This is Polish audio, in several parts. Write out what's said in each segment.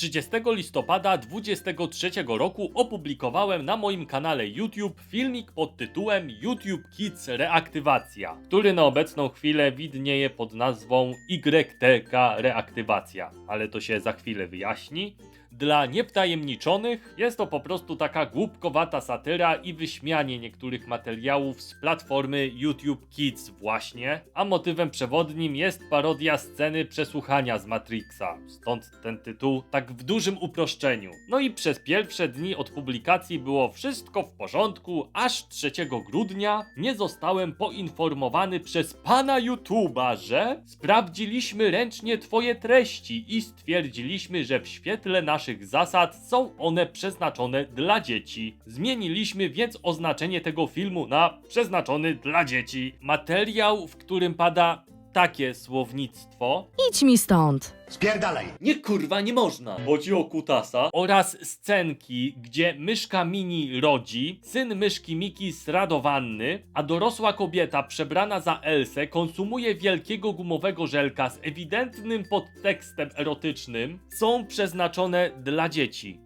30 listopada 23 roku opublikowałem na moim kanale YouTube filmik pod tytułem YouTube Kids Reaktywacja, który na obecną chwilę widnieje pod nazwą YTK Reaktywacja, ale to się za chwilę wyjaśni. Dla niewtajemniczonych jest to po prostu taka głupkowata satyra i wyśmianie niektórych materiałów z platformy YouTube Kids właśnie, a motywem przewodnim jest parodia sceny przesłuchania z Matrixa, stąd ten tytuł tak w dużym uproszczeniu. No i przez pierwsze dni od publikacji było wszystko w porządku, aż 3 grudnia nie zostałem poinformowany przez pana YouTube'a, że sprawdziliśmy ręcznie twoje treści i stwierdziliśmy, że w świetle naszych zasad są one przeznaczone dla dzieci. Zmieniliśmy więc oznaczenie tego filmu na przeznaczony dla dzieci. Materiał, w którym pada takie słownictwo. Idź mi stąd. Spierdalaj! Nie kurwa, nie można. Chodzi o kutasa. Oraz scenki, gdzie myszka Mini rodzi, syn myszki Miki zradowanny, a dorosła kobieta przebrana za Elsę konsumuje wielkiego gumowego żelka z ewidentnym podtekstem erotycznym, są przeznaczone dla dzieci.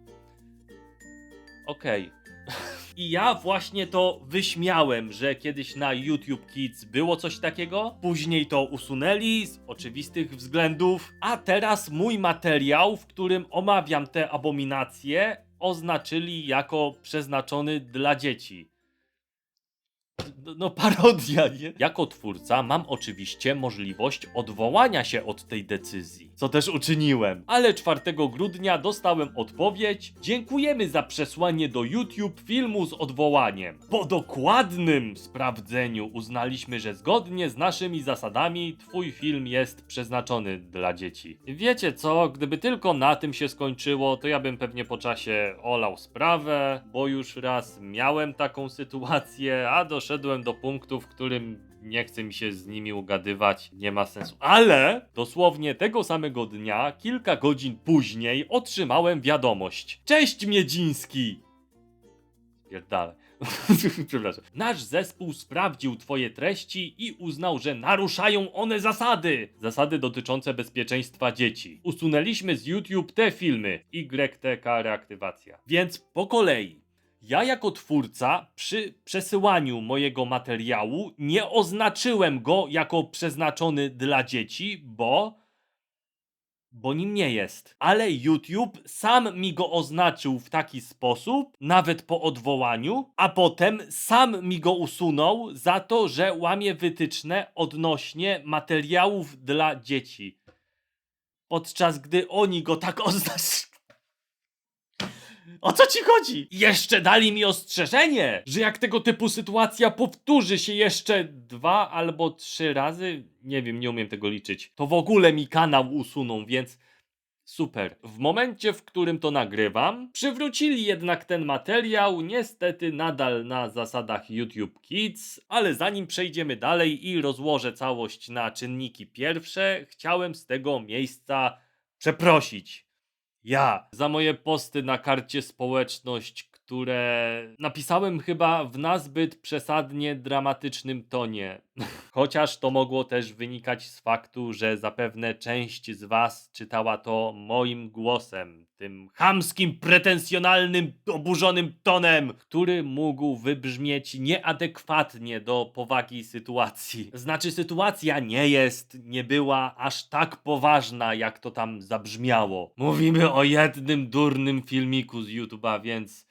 Okej. I ja właśnie to wyśmiałem, że kiedyś na YouTube Kids było coś takiego, później to usunęli z oczywistych względów, a teraz mój materiał, w którym omawiam te abominacje, oznaczyli jako przeznaczony dla dzieci. No, no parodia, nie? Jako twórca mam oczywiście możliwość odwołania się od tej decyzji, co też uczyniłem. Ale 4 grudnia dostałem odpowiedź: Dziękujemy za przesłanie do YouTube filmu z odwołaniem. Po dokładnym sprawdzeniu uznaliśmy, że zgodnie z naszymi zasadami twój film jest przeznaczony dla dzieci. Wiecie co, gdyby tylko na tym się skończyło, to ja bym pewnie po czasie olał sprawę, bo już raz miałem taką sytuację, a doszedłem do punktu, w którym nie chce mi się z nimi ugadywać, nie ma sensu. Ale dosłownie tego samego dnia, kilka godzin później, otrzymałem wiadomość. Cześć Miedziński! Pierdale. Przepraszam. Nasz zespół sprawdził twoje treści i uznał, że naruszają one zasady. Zasady dotyczące bezpieczeństwa dzieci. Usunęliśmy z YouTube te filmy. YTK reaktywacja. Więc po kolei. Ja jako twórca przy przesyłaniu mojego materiału nie oznaczyłem go jako przeznaczony dla dzieci, bo bo nim nie jest. Ale YouTube sam mi go oznaczył w taki sposób, nawet po odwołaniu, a potem sam mi go usunął za to, że łamie wytyczne odnośnie materiałów dla dzieci. Podczas gdy oni go tak oznaczyli. O co ci chodzi? Jeszcze dali mi ostrzeżenie, że jak tego typu sytuacja powtórzy się jeszcze dwa albo trzy razy, nie wiem, nie umiem tego liczyć, to w ogóle mi kanał usuną, więc super. W momencie, w którym to nagrywam, przywrócili jednak ten materiał, niestety nadal na zasadach YouTube Kids, ale zanim przejdziemy dalej i rozłożę całość na czynniki pierwsze, chciałem z tego miejsca przeprosić. Ja. Za moje posty na karcie społeczność, które napisałem chyba w nazbyt przesadnie dramatycznym tonie. Chociaż to mogło też wynikać z faktu, że zapewne część z was czytała to moim głosem, tym chamskim, pretensjonalnym, oburzonym tonem, który mógł wybrzmieć nieadekwatnie do powagi sytuacji. Znaczy, sytuacja nie jest, nie była aż tak poważna, jak to tam zabrzmiało. Mówimy o jednym durnym filmiku z YouTube'a, więc.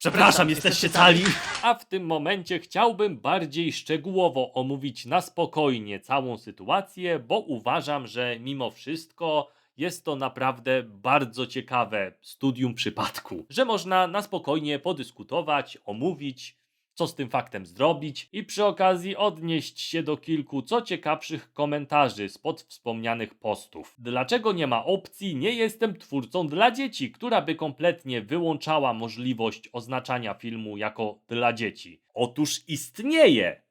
Przepraszam, jesteście cali. A w tym momencie chciałbym bardziej szczegółowo omówić na spokojnie całą sytuację, bo uważam, że mimo wszystko jest to naprawdę bardzo ciekawe studium przypadku, że można na spokojnie podyskutować, omówić, co z tym faktem zrobić i przy okazji odnieść się do kilku co ciekawszych komentarzy spod wspomnianych postów. Dlaczego nie ma opcji nie jestem twórcą dla dzieci, która by kompletnie wyłączała możliwość oznaczania filmu jako dla dzieci? Otóż istnieje!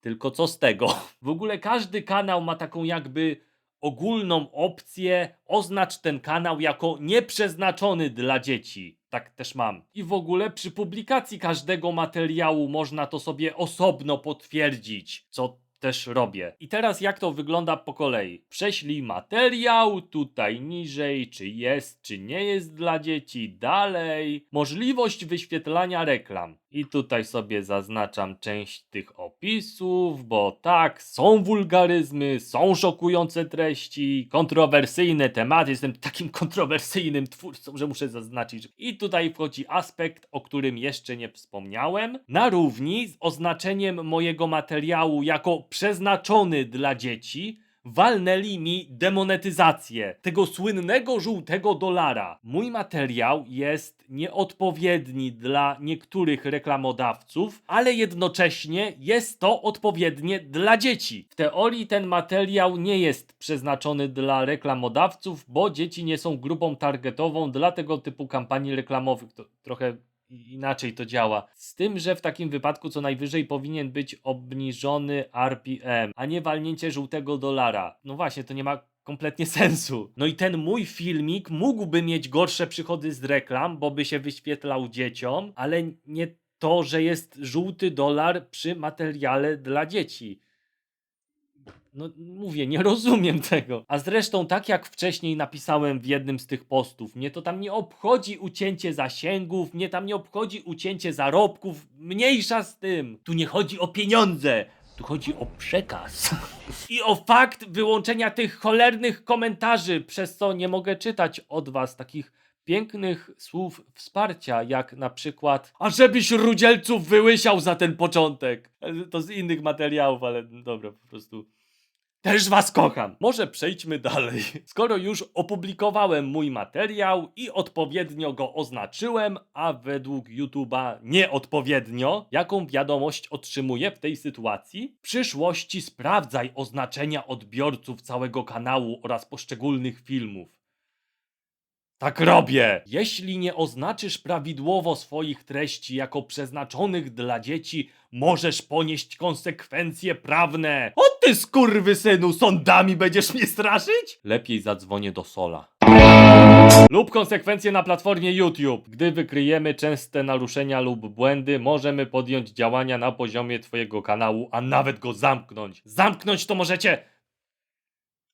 Tylko co z tego? W ogóle każdy kanał ma taką jakby ogólną opcję oznacz ten kanał jako nieprzeznaczony dla dzieci. Tak też mam. I w ogóle przy publikacji każdego materiału można to sobie osobno potwierdzić, co też robię. I teraz jak to wygląda po kolei? Prześlij materiał, tutaj niżej, czy jest, czy nie jest dla dzieci, dalej. Możliwość wyświetlania reklam. I tutaj sobie zaznaczam część tych opisów, bo tak, są wulgaryzmy, są szokujące treści, kontrowersyjne tematy. Jestem takim kontrowersyjnym twórcą, że muszę zaznaczyć. I tutaj wchodzi aspekt, o którym jeszcze nie wspomniałem, na równi z oznaczeniem mojego materiału jako przeznaczony dla dzieci walnęli mi demonetyzację tego słynnego żółtego dolara. Mój materiał jest nieodpowiedni dla niektórych reklamodawców, ale jednocześnie jest to odpowiednie dla dzieci. W teorii ten materiał nie jest przeznaczony dla reklamodawców, bo dzieci nie są grupą targetową dla tego typu kampanii reklamowych. To trochę inaczej to działa. Z tym, że w takim wypadku co najwyżej powinien być obniżony RPM, a nie walnięcie żółtego dolara. No właśnie, to nie ma kompletnie sensu. No i ten mój filmik mógłby mieć gorsze przychody z reklam, bo by się wyświetlał dzieciom, ale nie to, że jest żółty dolar przy materiale dla dzieci. No mówię, nie rozumiem tego. A zresztą tak jak wcześniej napisałem w jednym z tych postów, mnie to tam nie obchodzi ucięcie zasięgów, mnie tam nie obchodzi ucięcie zarobków, mniejsza z tym. Tu nie chodzi o pieniądze, tu chodzi o przekaz. I o fakt wyłączenia tych cholernych komentarzy, przez co nie mogę czytać od was takich pięknych słów wsparcia, jak na przykład A żebyś rudzielców wyłysiał za ten początek. To z innych materiałów, ale dobra, po prostu... Też was kocham. Może przejdźmy dalej. Skoro już opublikowałem mój materiał i odpowiednio go oznaczyłem, a według YouTube'a nieodpowiednio, jaką wiadomość otrzymuję w tej sytuacji? W przyszłości sprawdzaj oznaczenia odbiorców całego kanału oraz poszczególnych filmów. Tak robię! Jeśli nie oznaczysz prawidłowo swoich treści jako przeznaczonych dla dzieci, możesz ponieść konsekwencje prawne. O ty skurwysynu, sądami będziesz mnie straszyć? Lepiej zadzwonię do Sola. Lub konsekwencje na platformie YouTube. Gdy wykryjemy częste naruszenia lub błędy, możemy podjąć działania na poziomie twojego kanału, a nawet go zamknąć. Zamknąć to możecie...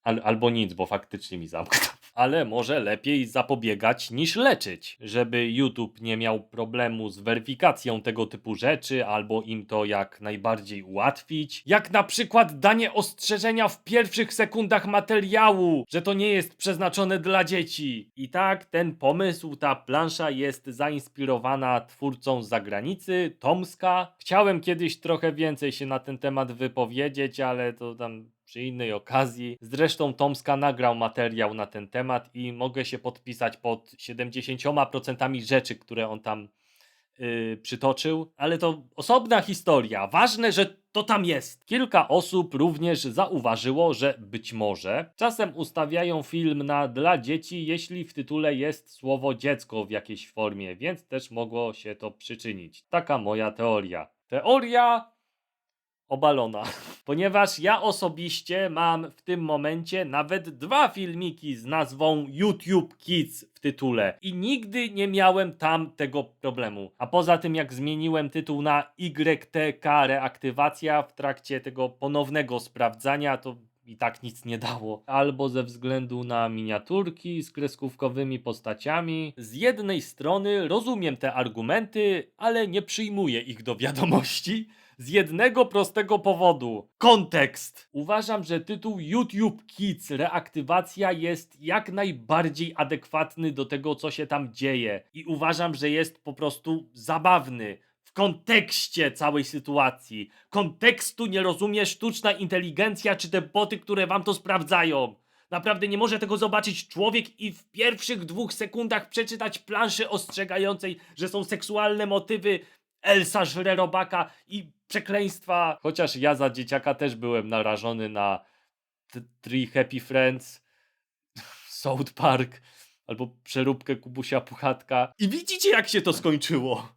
Al, albo nic, bo faktycznie mi zamknął. Ale może lepiej zapobiegać niż leczyć, żeby YouTube nie miał problemu z weryfikacją tego typu rzeczy, albo im to jak najbardziej ułatwić. Jak na przykład danie ostrzeżenia w pierwszych sekundach materiału, że to nie jest przeznaczone dla dzieci. I tak ten pomysł, ta plansza jest zainspirowana twórcą z zagranicy, Tomska. Chciałem kiedyś trochę więcej się na ten temat wypowiedzieć, ale to tam przy innej okazji. Zresztą Tomska nagrał materiał na ten temat i mogę się podpisać pod 70% rzeczy, które on tam yy, przytoczył, ale to osobna historia. Ważne, że to tam jest. Kilka osób również zauważyło, że być może czasem ustawiają film na dla dzieci, jeśli w tytule jest słowo dziecko w jakiejś formie, więc też mogło się to przyczynić. Taka moja teoria. Teoria obalona. Ponieważ ja osobiście mam w tym momencie nawet dwa filmiki z nazwą YouTube Kids w tytule i nigdy nie miałem tam tego problemu. A poza tym jak zmieniłem tytuł na YTK reaktywacja w trakcie tego ponownego sprawdzania, to i tak nic nie dało. Albo ze względu na miniaturki z kreskówkowymi postaciami. Z jednej strony rozumiem te argumenty, ale nie przyjmuję ich do wiadomości. Z jednego prostego powodu. Kontekst. Uważam, że tytuł YouTube Kids Reaktywacja jest jak najbardziej adekwatny do tego, co się tam dzieje. I uważam, że jest po prostu zabawny. W kontekście całej sytuacji. Kontekstu nie rozumie sztuczna inteligencja czy te boty, które wam to sprawdzają. Naprawdę nie może tego zobaczyć człowiek i w pierwszych dwóch sekundach przeczytać planszy ostrzegającej, że są seksualne motywy Elsa żre robaka i przekleństwa. Chociaż ja za dzieciaka też byłem narażony na Three Happy Friends, South Park albo przeróbkę Kubusia Puchatka. I widzicie jak się to skończyło.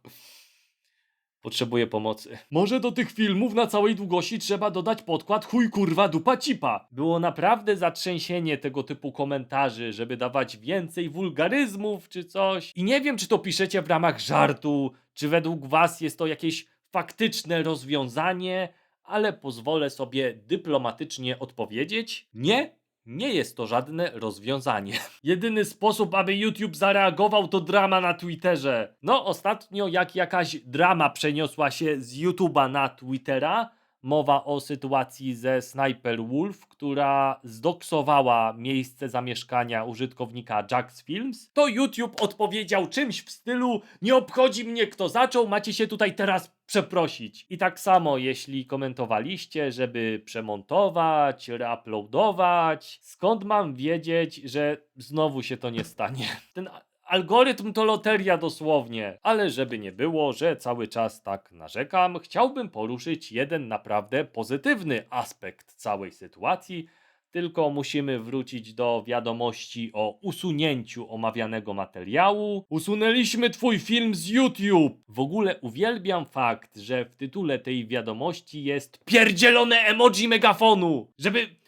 Potrzebuję pomocy. Może do tych filmów na całej długości trzeba dodać podkład chuj kurwa dupa cipa. Było naprawdę zatrzęsienie tego typu komentarzy, żeby dawać więcej wulgaryzmów czy coś. I nie wiem czy to piszecie w ramach żartu, czy według was jest to jakieś faktyczne rozwiązanie, ale pozwolę sobie dyplomatycznie odpowiedzieć: nie, nie jest to żadne rozwiązanie. Jedyny sposób, aby YouTube zareagował, to drama na Twitterze. No, ostatnio, jak jakaś drama przeniosła się z YouTube'a na Twittera, mowa o sytuacji ze Sniper Wolf, która zdoksowała miejsce zamieszkania użytkownika Jax Films, to YouTube odpowiedział czymś w stylu: Nie obchodzi mnie, kto zaczął, macie się tutaj teraz przeprosić. I tak samo, jeśli komentowaliście, żeby przemontować, reuploadować, skąd mam wiedzieć, że znowu się to nie stanie? Ten algorytm to loteria dosłownie. Ale żeby nie było, że cały czas tak narzekam, chciałbym poruszyć jeden naprawdę pozytywny aspekt całej sytuacji. Tylko musimy wrócić do wiadomości o usunięciu omawianego materiału. Usunęliśmy twój film z YouTube! W ogóle uwielbiam fakt, że w tytule tej wiadomości jest pierdzielone emoji megafonu! Żeby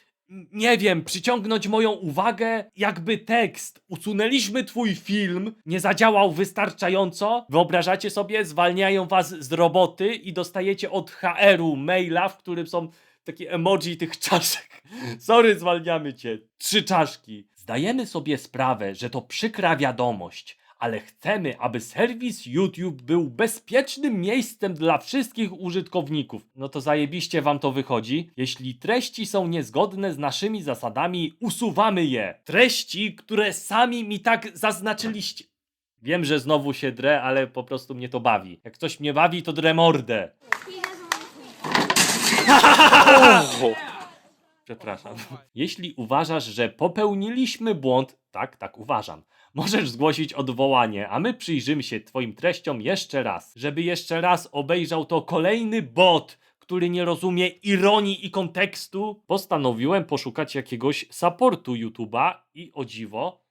nie wiem, przyciągnąć moją uwagę, jakby tekst usunęliśmy twój film, nie zadziałał wystarczająco. Wyobrażacie sobie, zwalniają was z roboty i dostajecie od HR-u maila, w którym są takie emoji tych czaszek. Sorry, zwalniamy cię. Trzy czaszki. Zdajemy sobie sprawę, że to przykra wiadomość, ale chcemy, aby serwis YouTube był bezpiecznym miejscem dla wszystkich użytkowników. No to zajebiście wam to wychodzi. Jeśli treści są niezgodne z naszymi zasadami, usuwamy je. Treści, które sami mi tak zaznaczyliście. Wiem, że znowu się drę, ale po prostu mnie to bawi. Jak coś mnie bawi, to drę mordę. Przepraszam. Jeśli uważasz, że popełniliśmy błąd, tak, tak uważam, możesz zgłosić odwołanie, a my przyjrzymy się Twoim treściom jeszcze raz, żeby jeszcze raz obejrzał to kolejny bot, który nie rozumie ironii i kontekstu. Postanowiłem poszukać jakiegoś supportu YouTube'a i o dziwo,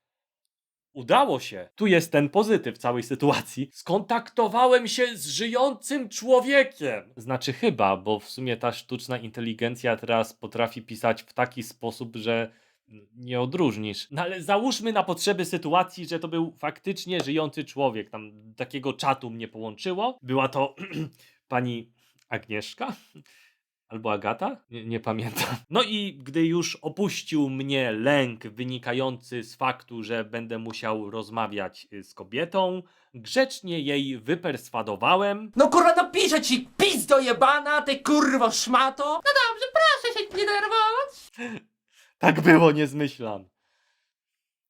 Udało się. Tu jest ten pozytyw całej sytuacji. Skontaktowałem się z żyjącym człowiekiem. Znaczy chyba, bo w sumie ta sztuczna inteligencja teraz potrafi pisać w taki sposób, że nie odróżnisz. No ale załóżmy na potrzeby sytuacji, że to był faktycznie żyjący człowiek. Tam takiego czatu mnie połączyło. Była to pani Agnieszka. Albo Agata? Nie, nie pamiętam. No i gdy już opuścił mnie lęk wynikający z faktu, że będę musiał rozmawiać z kobietą, grzecznie jej wyperswadowałem. No kurwa, no piszę ci, pizdo jebana, ty kurwo szmato! No dobrze, proszę się nie denerwować. Tak było, nie zmyślam.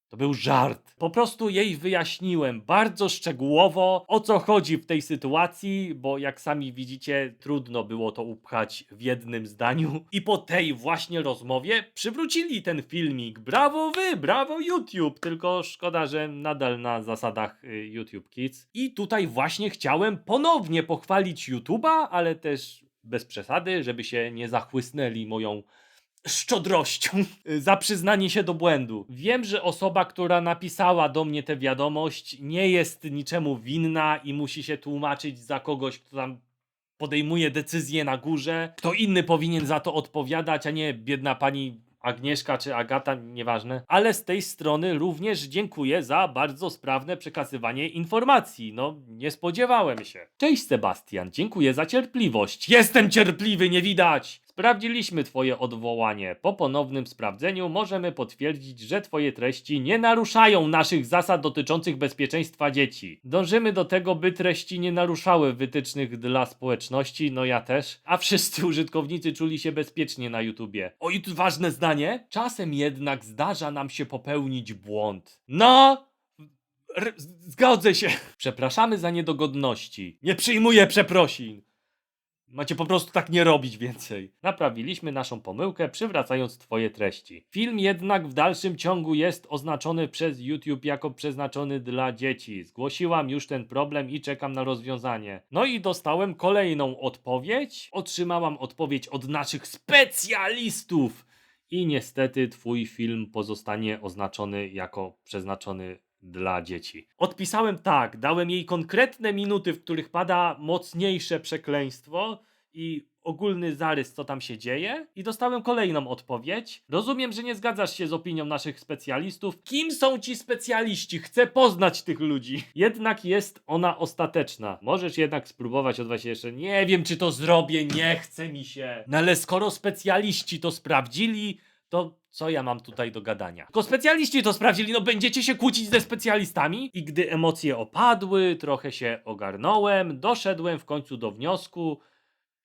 To był żart. Po prostu jej wyjaśniłem bardzo szczegółowo, o co chodzi w tej sytuacji, bo jak sami widzicie, trudno było to upchać w jednym zdaniu. I po tej właśnie rozmowie przywrócili ten filmik. Brawo wy, brawo YouTube! Tylko szkoda, że nadal na zasadach y, YouTube Kids. I tutaj właśnie chciałem ponownie pochwalić YouTube'a, ale też bez przesady, żeby się nie zachłysnęli moją szczodrością za przyznanie się do błędu. Wiem, że osoba, która napisała do mnie tę wiadomość, nie jest niczemu winna i musi się tłumaczyć za kogoś, kto tam podejmuje decyzje na górze. Kto inny powinien za to odpowiadać, a nie biedna pani Agnieszka czy Agata, nieważne. Ale z tej strony również dziękuję za bardzo sprawne przekazywanie informacji. No, nie spodziewałem się. Cześć Sebastian, dziękuję za cierpliwość. Jestem cierpliwy, nie widać! Sprawdziliśmy Twoje odwołanie. Po ponownym sprawdzeniu możemy potwierdzić, że Twoje treści nie naruszają naszych zasad dotyczących bezpieczeństwa dzieci. Dążymy do tego, by treści nie naruszały wytycznych dla społeczności, no ja też, a wszyscy użytkownicy czuli się bezpiecznie na YouTubie. O i tu ważne zdanie. Czasem jednak zdarza nam się popełnić błąd. No! R- zgodzę się. Przepraszamy za niedogodności. Nie przyjmuję przeprosin. Macie po prostu tak nie robić więcej. Naprawiliśmy naszą pomyłkę, przywracając Twoje treści. Film jednak w dalszym ciągu jest oznaczony przez YouTube jako przeznaczony dla dzieci. Zgłosiłam już ten problem i czekam na rozwiązanie. No i dostałem kolejną odpowiedź. Otrzymałam odpowiedź od naszych specjalistów. I niestety Twój film pozostanie oznaczony jako przeznaczony dla dzieci. Odpisałem tak, dałem jej konkretne minuty, w których pada mocniejsze przekleństwo i ogólny zarys, co tam się dzieje, i dostałem kolejną odpowiedź. Rozumiem, że nie zgadzasz się z opinią naszych specjalistów. Kim są ci specjaliści? Chcę poznać tych ludzi. Jednak jest ona ostateczna. Możesz jednak spróbować odwać jeszcze. Nie wiem, czy to zrobię, nie chce mi się. No ale skoro specjaliści to sprawdzili, to co ja mam tutaj do gadania? Tylko specjaliści to sprawdzili, no będziecie się kłócić ze specjalistami? I gdy emocje opadły, trochę się ogarnąłem, doszedłem w końcu do wniosku,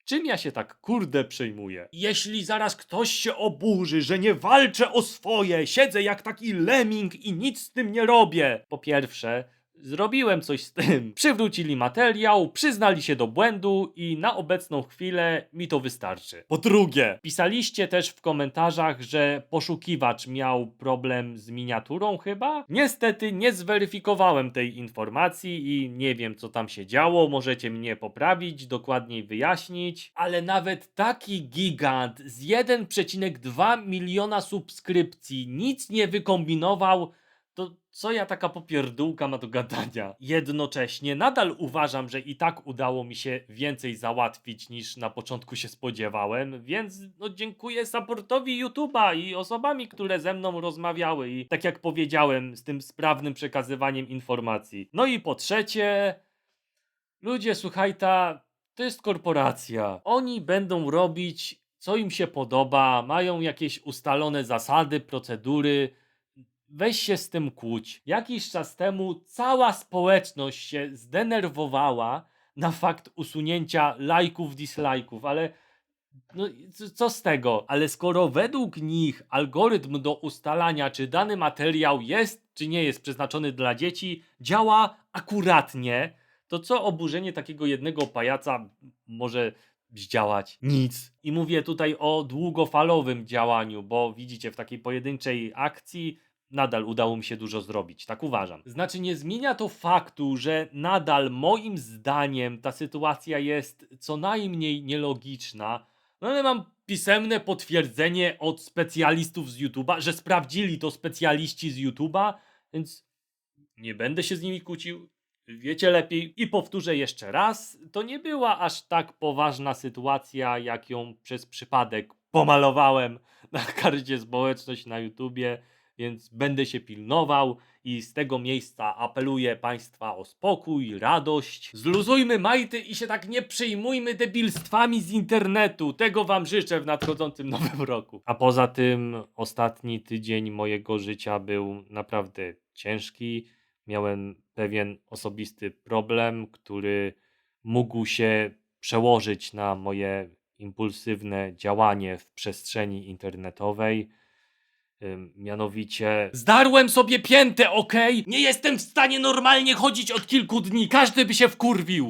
czym ja się tak kurde przejmuję? Jeśli zaraz ktoś się oburzy, że nie walczę o swoje, siedzę jak taki lemming i nic z tym nie robię. Po pierwsze, Zrobiłem coś z tym. Przywrócili materiał, przyznali się do błędu i na obecną chwilę mi to wystarczy. Po drugie, pisaliście też w komentarzach, że poszukiwacz miał problem z miniaturą chyba? Niestety nie zweryfikowałem tej informacji i nie wiem co tam się działo, możecie mnie poprawić, dokładniej wyjaśnić, ale nawet taki gigant z 1,2 miliona subskrypcji nic nie wykombinował, to co ja taka popierdółka ma do gadania? Jednocześnie nadal uważam, że i tak udało mi się więcej załatwić niż na początku się spodziewałem, więc no dziękuję supportowi YouTube'a i osobami, które ze mną rozmawiały i tak jak powiedziałem, z tym sprawnym przekazywaniem informacji. No i po trzecie, ludzie słuchajta, to jest korporacja. Oni będą robić co im się podoba, mają jakieś ustalone zasady, procedury, Weź się z tym kłóć. Jakiś czas temu cała społeczność się zdenerwowała na fakt usunięcia lajków, dislajków, ale no co z tego? Ale skoro według nich algorytm do ustalania, czy dany materiał jest, czy nie jest przeznaczony dla dzieci, działa akuratnie, to co oburzenie takiego jednego pajaca może zdziałać? Nic. I mówię tutaj o długofalowym działaniu, bo widzicie, w takiej pojedynczej akcji nadal udało mi się dużo zrobić, tak uważam. Znaczy, nie zmienia to faktu, że nadal moim zdaniem ta sytuacja jest co najmniej nielogiczna. No ale mam pisemne potwierdzenie od specjalistów z YouTube'a, że sprawdzili to specjaliści z YouTube'a, więc nie będę się z nimi kłócił. Wiecie lepiej. I powtórzę jeszcze raz, to nie była aż tak poważna sytuacja, jak ją przez przypadek pomalowałem na karcie społeczność na YouTubie więc będę się pilnował i z tego miejsca apeluję Państwa o spokój, radość. Zluzujmy majty i się tak nie przejmujmy debilstwami z internetu. Tego Wam życzę w nadchodzącym nowym roku. A poza tym, ostatni tydzień mojego życia był naprawdę ciężki. Miałem pewien osobisty problem, który mógł się przełożyć na moje impulsywne działanie w przestrzeni internetowej. Mianowicie. Zdarłem sobie piętę, okej? Nie jestem w stanie normalnie chodzić od kilku dni. Każdy by się wkurwił.